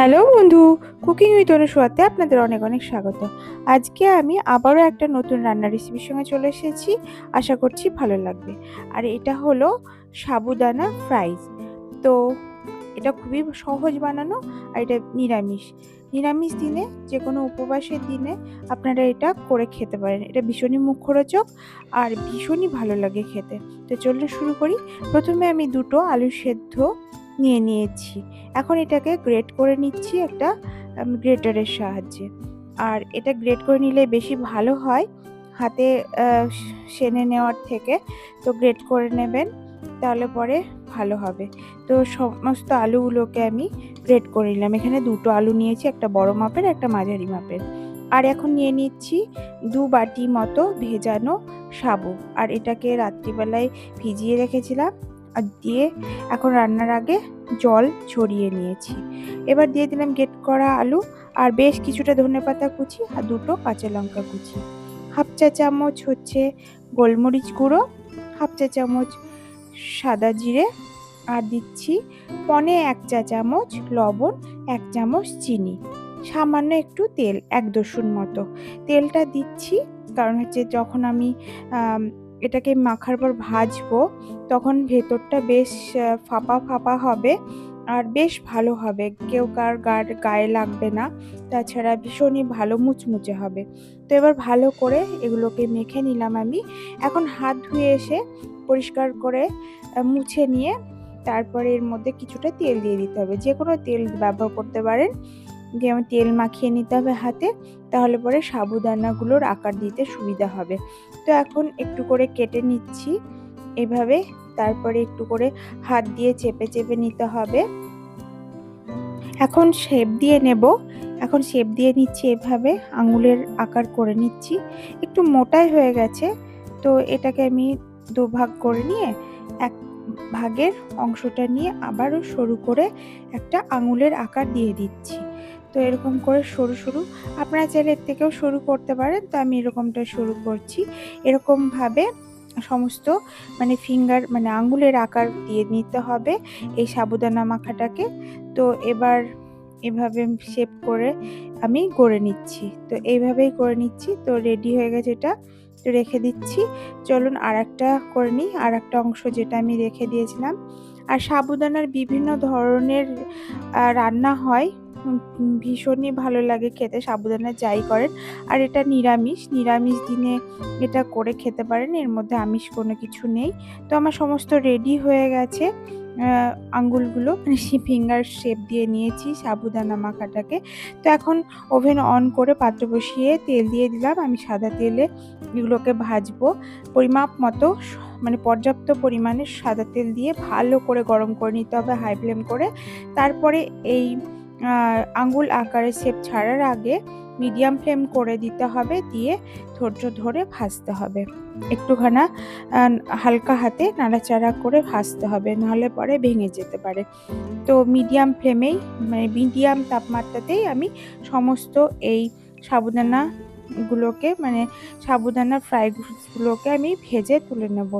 Hello বন্ধু cooking with অনুসুয়াতে আপনাদের অনেক অনেক স্বাগত। আজকে আমি আবারও একটা নতুন রান্নার রেসিপির সঙ্গে চলে এসেছি, আশা করছি ভালো লাগবে। আর এটা হলো সাবুদানা ফ্রাইজ তো এটা খুবই সহজ বানানো আর এটা নিরামিষ। নিরামিষ দিনে যে কোনো উপবাসের দিনে আপনারা এটা করে খেতে পারেন। এটা ভীষণই মুখরোচক আর ভীষণই ভালো লাগে খেতে। তো চলুন শুরু করি। প্রথমে আমি দুটো আলু সেদ্ধ নিয়ে নিয়েছি। এখন এটাকে গ্রেট করে নিচ্ছি একটা গ্রেটারের সাহায্যে। আর এটা গ্রেট করে নিলে বেশি ভালো হয় হাতে সেনে নেওয়ার থেকে। তো গ্রেট করে নেবেন, তাহলে পরে ভালো হবে। তো সমস্ত আলুগুলোকে আমি গ্রেট করে নিলাম। এখানে দুটো আলু নিয়েছি, একটা বড় মাপের, একটা মাঝারি মাপের। আর এখন নিয়ে নিচ্ছি দু বাটি মতো ভেজানো সাবু আর এটাকে রাত্রিবেলায় ভিজিয়ে রেখেছিলাম আর দিয়ে এখন রান্নার আগে জল ছড়িয়ে নিয়েছি। এবার দিয়ে দিলাম গেট করা আলু আর বেশ কিছুটা ধনেপাতা কুচি আর দুটো কাঁচা লঙ্কা কুচি। হাফ চা চামচ হচ্ছে গোলমরিচ গুঁড়ো, হাফ চা চামচ সাদা জিরে আর দিচ্ছি পনে এক চা চামচ লবণ, এক চামচ চিনি। সামান্য একটু তেল, এক দোসুন মতো। তেলটা দিচ্ছি কারণ হচ্ছে যখন আমি এটাকে মাখার পর ভাজবো তখন ভেতরটা বেশ ফাঁপা ফাঁপা হবে আর বেশ ভালো হবে। কেউ কার গার গায়ে লাগবে না, তাছাড়া ভীষণই ভালো মুচমুচে হবে। তো এবার ভালো করে এগুলোকে মেখে নিলাম আমি। এখন হাত ধুয়ে এসে পরিষ্কার করে মুছে নিয়ে তারপরে এর মধ্যে কিছুটা তেল দিয়ে দিতে হবে। যে কোনো তেল ব্যবহার করতে পারেন। যেমন তেল মাখিয়ে নিতে হবে হাতে, তাহলে পরে সাবুদানাগুলোর আকার দিতে সুবিধা হবে। তো এখন একটু করে কেটে নিচ্ছি। এভাবে তারপরে একটু করে হাত দিয়ে চেপে চেপে নিতে হবে। এখন শেপ দিয়ে নেব। এখন শেপ দিয়ে নিচ্ছি এভাবে। আঙুলের আকার করে নিচ্ছি। একটু মোটাই হয়ে গেছে। তো এটাকে আমি দুভাগ করে নিয়ে এক ভাগের অংশটা নিয়ে আবারও সরু করে একটা আঙুলের আকার দিয়ে দিচ্ছি। তো এরকম করে সরু সরু। আপনারা চাইলে এর থেকেও শুরু করতে পারেন। তো আমি এরকমটা শুরু করছি। এরকমভাবে সমস্ত মানে ফিঙ্গার মানে আঙুলের আকার দিয়ে নিতে হবে এই সাবুদানা মাখাটাকে। তো এবার এভাবে শেপ করে আমি গড়ে নিচ্ছি। তো এইভাবেই করে নিচ্ছি। তো রেডি হয়ে গেছে এটা। রেখে দিচ্ছি। চলুন আর একটা করে নিই আর একটা অংশ যেটা আমি রেখে দিয়েছিলাম। আর সাবুদানার বিভিন্ন ধরনের রান্না হয়। ভীষণই ভালো লাগে খেতে, সাবুদানা যাই করেন। আর এটা নিরামিষ নিরামিষ দিনে এটা করে খেতে পারেন, এর মধ্যে আমিষ কোনো কিছু নেই। তো আমার সমস্ত রেডি হয়ে গেছে। আঙ্গুলগুলো মানে ফিঙ্গার শেপ দিয়ে নিয়েছি, সাবুদানা মাখাটাকে। তো এখন ওভেন অন করে পাত্র বসিয়ে তেল দিয়ে দিলাম। আমি সাদা তেলে এগুলোকে ভাজবো। পরিমাপ মতো মানে পর্যাপ্ত পরিমাণে সাদা তেল দিয়ে ভালো করে গরম করে নিতে হবে হাই ফ্লেম করে। তারপরে এই আঙ্গুল আকারে শেপ ছাড়ার আগে মিডিয়াম ফ্লেম করে দিতে হবে, দিয়ে ধৈর্য ধরে ভাজতে হবে। একটুখানা হালকা হাতে নাড়াচাড়া করে ভাজতে হবে, নাহলে পরে ভেঙে যেতে পারে। তো মিডিয়াম ফ্লেমেই মানে মিডিয়াম তাপমাত্রাতেই আমি সমস্ত এই সাবুদানা গুলোকে মানে সাবুদানা ফ্রাই গুলোকে আমি ভেজে তুলে নেব।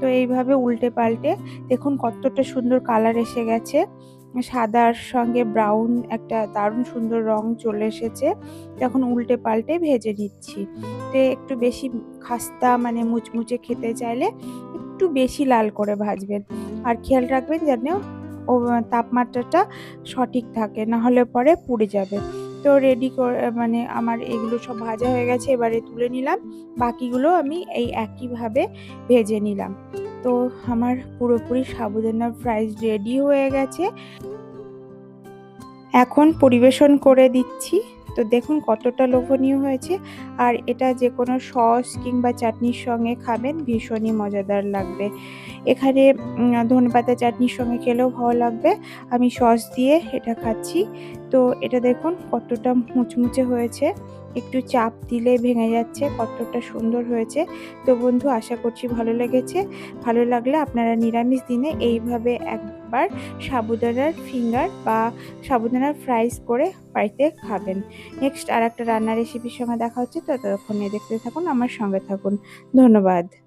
তো এইভাবে উল্টে পাল্টে দেখুন কতটা সুন্দর কালার এসে গেছে। সাদার সঙ্গে ব্রাউন একটা দারুণ সুন্দর রং চলে এসেছে। তখন উল্টে পাল্টে ভেজে নিচ্ছি। তো একটু বেশি খাস্তা মানে মুচমুচে খেতে চাইলে একটু বেশি লাল করে ভাজবেন। আর খেয়াল রাখবেন যেন ও তাপমাত্রাটা সঠিক থাকে, না হলে পরে পুড়ে যাবে। তো রেডি করে মানে আমার এগুলো সব ভাজা হয়ে গেছে, এবারে তুলে নিলাম। বাকিগুলো আমি এই একইভাবে ভেজে নিলাম। তো আমার পুরোপুরি সাবুদানা ফ্রাইজ রেডি হয়ে গেছে। এখন পরিবেশন করে দিচ্ছি। তো দেখুন কতটা লোভনীয় হয়েছে। আর এটা যে কোনো সস কিংবা চাটনির সঙ্গে খাবেন, ভীষণই মজাদার লাগবে। এখানে ধনেপাতা চাটনির সঙ্গে খেলেও ভালো লাগবে। আমি সস দিয়ে এটা খাচ্ছি। তো এটা দেখুন কতটা মুচমুচে হয়েছে। একটু চাপ দিলে ভেঙে যাচ্ছে, কতটা সুন্দর হয়েছে। তো বন্ধু, আশা করছি ভালো লেগেছে। ভালো লাগলে আপনারা নিরামিষ দিনে এইভাবে একবার সাবুদানার ফিঙ্গার বা সাবুদানার ফ্রাইস করে বাড়িতে খাবেন। নেক্সট আর একটা রান্নার রেসিপির সঙ্গে দেখা হচ্ছে। তো ততক্ষণে দেখতে থাকুন, আমার সঙ্গে থাকুন। ধন্যবাদ।